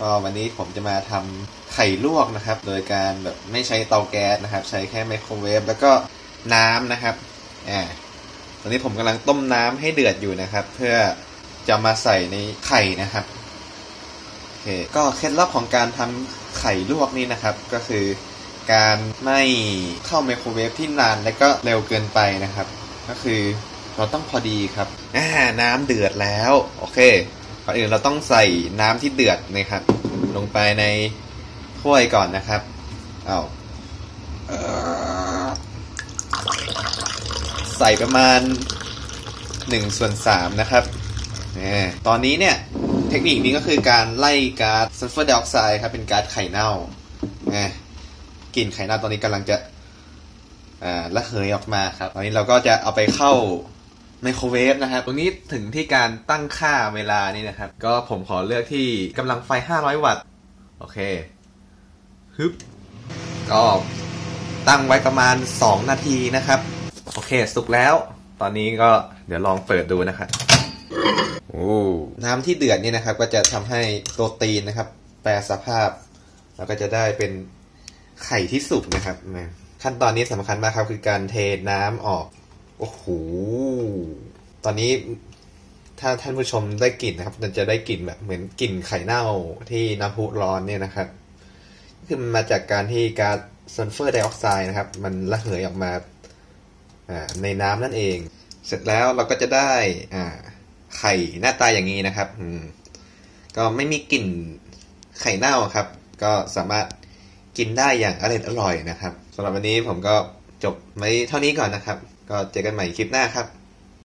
ก็วันนี้ผมจะมาทำไข่ลวกนะครับ โดยการแบบไม่ใช้เตาแก๊สนะครับ ใช้แค่ไมโครเวฟแล้วก็น้ำนะครับอ่าตอนนี้ผมกำลังต้มน้ำให้เดือดอยู่นะครับ เพื่อจะมาใส่ในไข่นะครับโอเคก็เคล็ดลับของการทำไข่ลวกนี่นะครับ ก็คือการไม่เข้าไมโครเวฟที่นานและก็เร็วเกินไปนะครับ ก็คือเราต้องพอดีครับอ่าน้ำเดือดแล้ว โอเค ก่อนอื่นเราต้องใส่น้ำที่เดือดนะครับ ลงไปในถ้วยก่อนนะครับ เอาใส่ประมาณ1ส่วน3นะครับอ่ตอนนี้เนี่ยเทคนิคนี้ก็คือการไล่ก๊าซซัลเฟอร์ไดออกไซด์ครับเป็นก๊าซไข่เน่าอ่กลิ่นไข่เน่าตอนนี้กำลังจะอ่าระเหยออกมาครับ ตอนนี้เราก็จะเอาไปเข้า ไมโครเวฟนะครับ ตรงนี้ถึงที่การตั้งค่าเวลานี่นะครับ ก็ผมขอเลือกที่กำลังไฟ 500 วัตต์ โอเคฮึบก็ตั้งไว้ประมาณ 2 นาทีนะครับ โอเค สุกแล้ว ตอนนี้ก็เดี๋ยวลองเปิดดูนะครับโอ้น้ำที่เดือดนี่นะครับ ก็จะทำให้โปรตีนนะครับ แปรสภาพ แล้วก็จะได้เป็นไข่ที่สุกนะครับนะขั้นตอนนี้สำคัญมากครับ คือการเทน้ำออก โอ้โห ตอนนี้ถ้าท่านผู้ชมได้กลิ่นนะครับมันจะได้กลิ่นแบบเหมือนกลิ่นไข่เน่าที่น้ำพุร้อนเนี่ยนะครับ คือมันมาจากการที่ก๊าซซัลเฟอร์ไดออกไซด์นะครับ มันระเหยออกมาในน้ำนั่นเอง เสร็จแล้วเราก็จะได้อ่าไข่หน้าตาอย่างนี้นะครับอืมก็ไม่มีกลิ่นไข่เน่าครับ ก็สามารถกินได้อย่างอร่อยอร่อยนะครับสำหรับวันนี้ผมก็จบไว้เท่านี้ก่อนนะครับ ก็เจอกันใหม่คลิปหน้าครับ